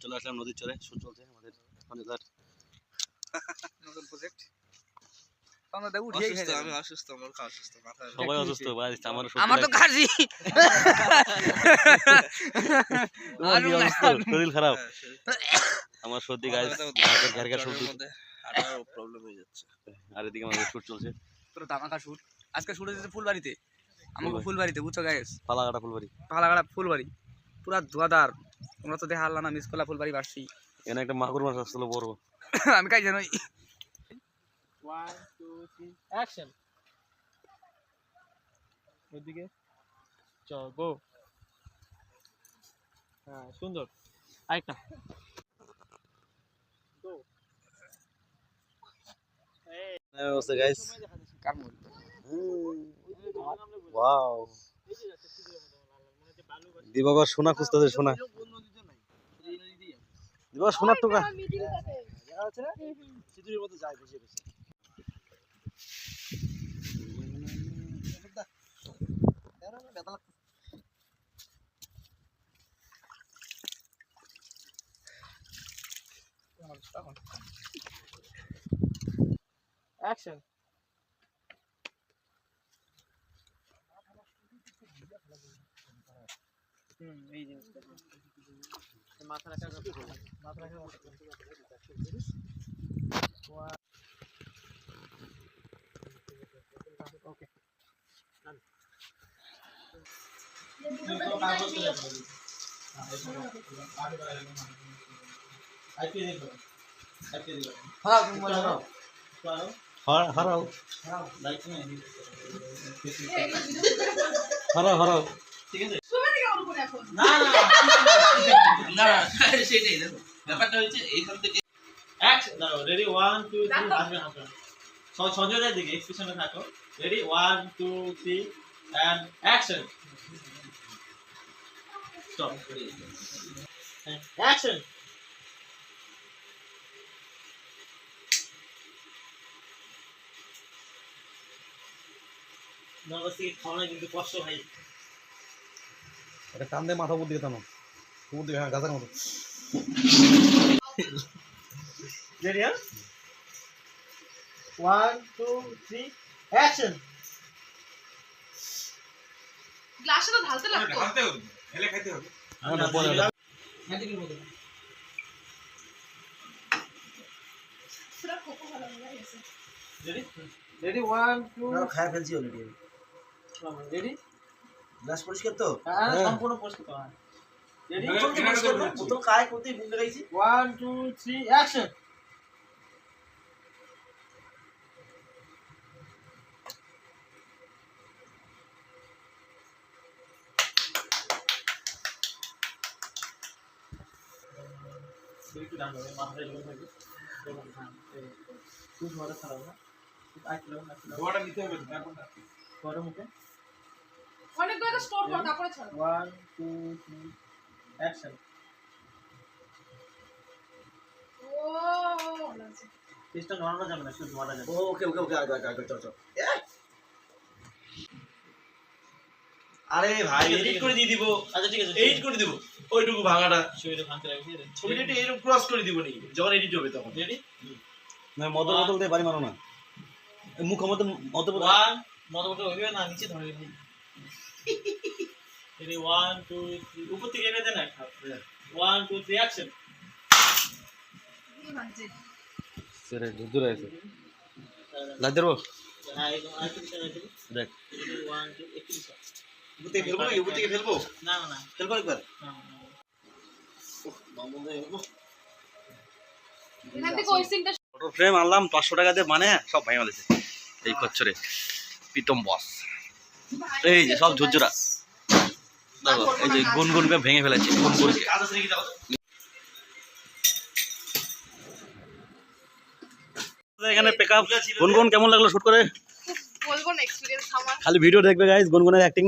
চলে আসলাম নদীর চরে শুট চলছে আমাদের সঞ্জয়দার নতুন প্রজেক্ট আমরা দেখো উঠিয়ে অসুস্থ আমি অসুস্থ আমার খা অসুস্থ মাথা সবাই অসুস্থ ভাই আমার আমার তো কাশি। আরও শরীর খারাপ। আমার সর্দি গাছ। ঘের ঘের সর্দি। মধ্যে প্রবলেম হয়ে যাচ্ছে। আর এদিকে আমাদের শুট চলছে। পুরো দামাকা শুট আজকে শুট হয়েছে ফুলবাড়িতে। আমাকে ফুলবাড়িতে বুঝছ গাইস পালাঘাটা ফুলবাড়ি। পালাগাড়া ফুলবাড়ি। পুরা ধোয়াদার তোমরা তো দেখা হারলা না মিস করলা ফুলবাড়ি বাসছি এখানে একটা মাগুর মাছ আসছিল বড়। আমি কাই জানোই। ওয়ান টু থ্রি অ্যাকশন ওইদিকে? চ গো হ্যাঁ সুন্দর। আরেকটা। গো গাইস কার ওয়াও দিবাকর সোনা খুঁজতেছে সোনা। দিবাকর সোনার টুকা। অ্যাকশন হুম এই জিনিসটা। মাথা রাখা মাথা রাখা ওকে হারাও। হারাও হারাও। না না সেটাই দেখো ব্যাপারটা হচ্ছে এইখান থেকে অ্যাকশন দাও রেডি 1 2 3 আসবে হাসবে সঞ্জয় দিকে এক্সপ্রেশনে থাকো ready 1 2 3 and action stop action নর্মাস খাওয়ানো কিন্তু কষ্ট ভাই এটা কান দিয়ে মাথা উপর দিকে টানো। উপর দিকে হ্যাঁ গাছের মতো। হ্যাঁ? ওয়ান টু থ্রি অ্যাকশন গ্লাসে তো ঢালতে লাগতো। ওটা পরে ওটা। পুরো কোকো ভালো হয়ে গেছে রেডি রেডি ওয়ান টু খায় ফেলছি অলরেডি রেডি গ্লাস পরিষ্কার তো হ্যাঁ সম্পূর্ণ পরিষ্কার করা প্রথম কায় করতেই মুখ লাগাইছি ওয়ান টু থ্রি অ্যাকশন একটু ডান হবে মাথাটা এরকম থাকবে এরকম, হ্যাঁ, খুব ছাড়াবো না খুব আটকে লাগবে, আটকে লাগবে। ধোয়াটা মুখে অনেকগুলো তো স্টোর কর তারপরে ছাড়ো। ওয়ান টু থ্রি অ্যাকশন ও নড়ানো যাবে না শুধু যাবে। ওকে ওকে ওকে আগে আগে চল চল। আরে ভাই এডিট করে দিয়ে দিব। আচ্ছা ঠিক আছে এডিট করে দিব। ওইটুকু ভাঙাটা। শরীরে ভাঙতে রাখবি ছবিটা একটু এরকম ক্রস করে দিব নি যখন এডিট হবে তখন। রেডি না মদর দিয়ে বাড়ি মারো না। মুখ মতো মতো ওয়ান মতো ওইভাবে না নিচে ধরে রেডি ওয়ান টু থ্রি উপর থেকে এনে দেন একটা। ওয়ান টু থ্রি অ্যাকশন সেরে দূরে আছে। লাগ দেবো হ্যাঁ একদম আরেকটু পিছনে রেখে। দেখ। ওয়ান টু একটু উপর থেকে ফেলব উপর থেকে ফেলব? না না না। ফেলব একবার। না, না, না। এখান থেকে ওই সিনটা ফটো ফ্রেম আনলাম পাঁচশো টাকা দিয়ে মানে সব ভাঙা দিয়েছে। এই কচ্ছরে প্রীতম বস এই যে সব ঝুরঝুরা। দেখো এই যে গুনগুনকে ভেঙে ফেলেছে গুনগুনকে। এখানে পেকআপ গুনগুন কেমন লাগল শুট করে? বলব না এক্সপিরিয়েন্স আমার। খালি ভিডিও দেখবে গাইস গুনগুনের অ্যাক্টিং